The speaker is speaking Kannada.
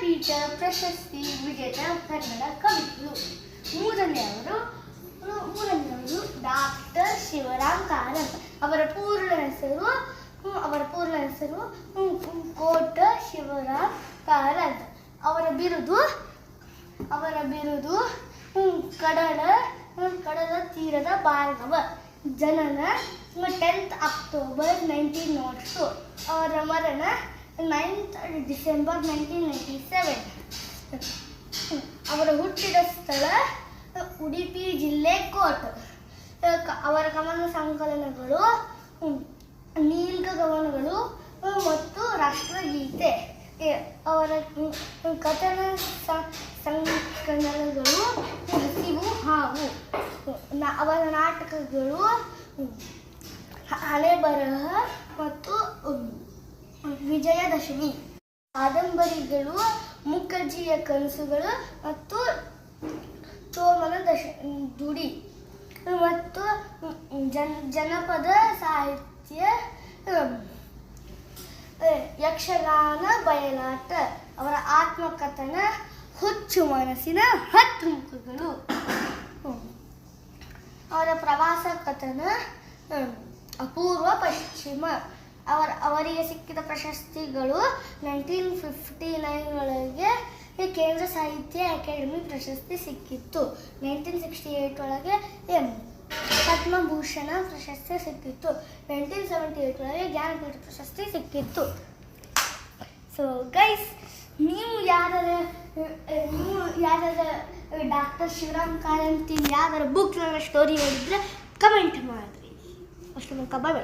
ಜ್ಞಾನಪೀಠ ಪ್ರಶಸ್ತಿ, ವಿಜೇತ, ಕನ್ನಡ ಕವಿಗಳು. ಮೂರನೆಯವರು ಮೂರನೆಯವರು ಡಾಕ್ಟರ್ ಶಿವರಾಮ್ ಕಾರಂತ್. ಅವರ ಪೂರ್ಣ ಹೆಸರು ಅವರ ಪೂರ್ಣ ಹೆಸರು ಕೋಟ ಶಿವರಾಮ್ ಕಾರಂತ್. ಅವರ ಬಿರುದು ಅವರ ಬಿರುದು ಕಡಲ ಕಡಲ ತೀರದ ಭಾರ್ಗವ. ಜನನ tenth October nineteen naught two ಅವರ ಮರಣ ninth December nineteen ninety seven ಅವರ ಹುಟ್ಟಿದ ಸ್ಥಳ ಉಡುಪಿ ಜಿಲ್ಲೆ ಕೋಟ್. ಕ- ಅವರ ಕವನ ಸಂಕಲನಗಳು ನೀಲ್ಗ ಕವನಗಳು ಮತ್ತು ರಾಷ್ಟ್ರಗೀತೆ. ಅವರ ಕಥನ ಸಂಕಲನಗಳು ಹಸಿವು ಹಾವು. ಅವರ ನಾಟಕಗಳು ಹಳೆ ಬರಹ ಮತ್ತು ವಿಜಯದಶಮಿ. ಕಾದಂಬರಿಗಳು, ಮುಖರ್ಜಿಯ ಕನಸುಗಳು ಮತ್ತು ಚೋಮನ ದಶ, ದುಡಿ. ಮತ್ತು ಜನ್, ಜನಪದ ಸಾಹಿತ್ಯ ಯಕ್ಷಗಾನ ಬಯಲಾಟ ಅವರ ಆತ್ಮಕಥನ, ಹುಚ್ಚು ಮನಸ್ಸಿನ ಹತ್ತು ಮುಖಗಳು ಅವರ ಪ್ರವಾಸ ಕಥನ ಅಪೂರ್ವ ಪಶ್ಚಿಮ. ಅವರ ಅವರಿಗೆ ಸಿಕ್ಕಿದ ಪ್ರಶಸ್ತಿಗಳು ನೈನ್ಟೀನ್ ಫಿಫ್ಟಿ ನೈನ್ ಒಳಗೆ ಕೇಂದ್ರ ಸಾಹಿತ್ಯ ಅಕಾಡೆಮಿ ಪ್ರಶಸ್ತಿ ಸಿಕ್ಕಿತ್ತು. ನೈನ್ಟೀನ್ ಸಿಕ್ಸ್ಟಿ ಏಯ್ಟ್ ಒಳಗೆ ಎಂ, ಪದ್ಮಭೂಷಣ ಪ್ರಶಸ್ತಿ ಸಿಕ್ಕಿತ್ತು. ನೈನ್ಟೀನ್ ಸೆವೆಂಟಿ ಏಯ್ಟ್ ಒಳಗೆ ಜ್ಞಾನಪೀಠ ಪ್ರಶಸ್ತಿ ಸಿಕ್ಕಿತ್ತು. ಸೊ ಗೈಸ್ ನೀವು ಯಾರ ನೀವು ಯಾರ ಡಾಕ್ಟರ್ ಶಿವರಾಮ್ ಕಾರಂತಿ ಯಾವ್ದಾರ ಬುಕ್ ಸ್ಟೋರಿ ಹೇಳಿದ್ರೆ ಕಮೆಂಟ್ ಮಾಡಿ ಅಷ್ಟು ಮುಖ ಬಾಯ್